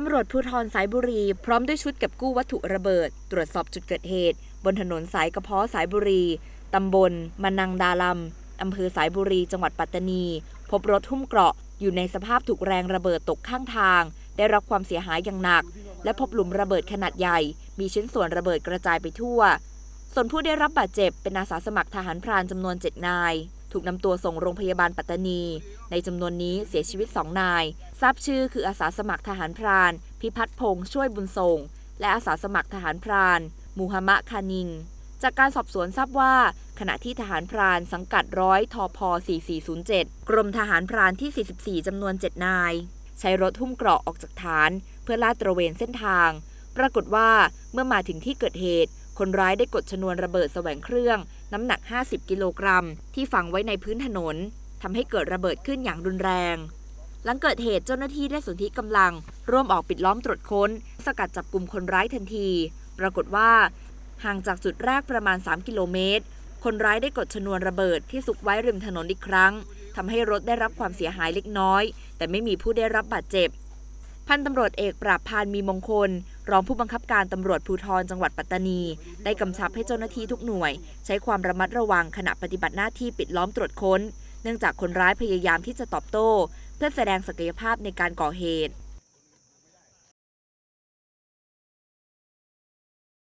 ตำรวจภูธรสายบุรี พร้อมด้วยชุดเก็บกู้วัตถุระเบิด ตรวจสอบจุดเกิดเหตุ บนถนนสายกระเพาะสายบุรี ตำบลมานังดาลัมอำเภอสายบุรีจังหวัดปัตตานี พบรถหุ้มเกราะ อยู่ในสภาพถูกแรงระเบิดตกข้างทาง ได้รับความเสียหายอย่างหนัก และพบหลุมระเบิดขนาดใหญ่ มีชิ้นส่วนระเบิดกระจายไปทั่ว ส่วนผู้ได้รับบาดเจ็บเป็นอาสาสมัครทหารพรานจำนวน 7 นาย ถูกนำตัวส่งโรงพยาบาลปัตตานี ในจำนวนนี้เสียชีวิต2นาย ทราบชื่อคืออาสาสมัครทหารพราน พิพัฒน์พงษ์ช่วยบุญส่งและอาสาสมัครทหารพราน มูฮัมมะคานิงจากการสอบสวนทราบว่า ขณะที่ทหารพรานสังกัดร้อยทอพ4407 กรมทหารพรานที่ 44จำนวน 7 นาย ใช้รถหุ้มเกราะออกจากฐาน เพื่อลาดตระเวนเส้นทาง ปรากฏว่าเมื่อมาถึงที่เกิดเหตุ คนร้ายได้กดชนวนระเบิดแสวงเครื่อง น้ำหนัก 50 กิโลกรัม ที่ฝังไว้ในพื้นถนนทำให้เกิดระเบิดขึ้นอย่างรุนแรง หลังเกิดเหตุเจ้าหน้าที่ได้สนธิกำลัง ร่วมออกปิดล้อมตรวจค้น สกัดจับกลุ่มคนร้ายทันที ปรากฏว่าห่างจากจุดแรกประมาณ 3 กิโลเมตร คนร้ายได้กดชนวนระเบิดที่ซุกไว้ริมถนนอีกครั้งทำให้รถได้รับความเสียหายเล็กน้อย แต่ไม่มีผู้ได้รับบาดเจ็บ พันตำรวจเอกปราบพานมีมงคล รองผู้บังคับการตำรวจภูธรจังหวัดปัตตานี ได้กำชับให้เจ้าหน้าที่ทุกหน่วย ใช้ความระมัดระวังขณะปฏิบัติหน้าที่ปิดล้อมตรวจค้น เนื่องจากคนร้ายพยายามที่จะตอบโต้ เพื่อแสดงศักยภาพในการก่อเหตุ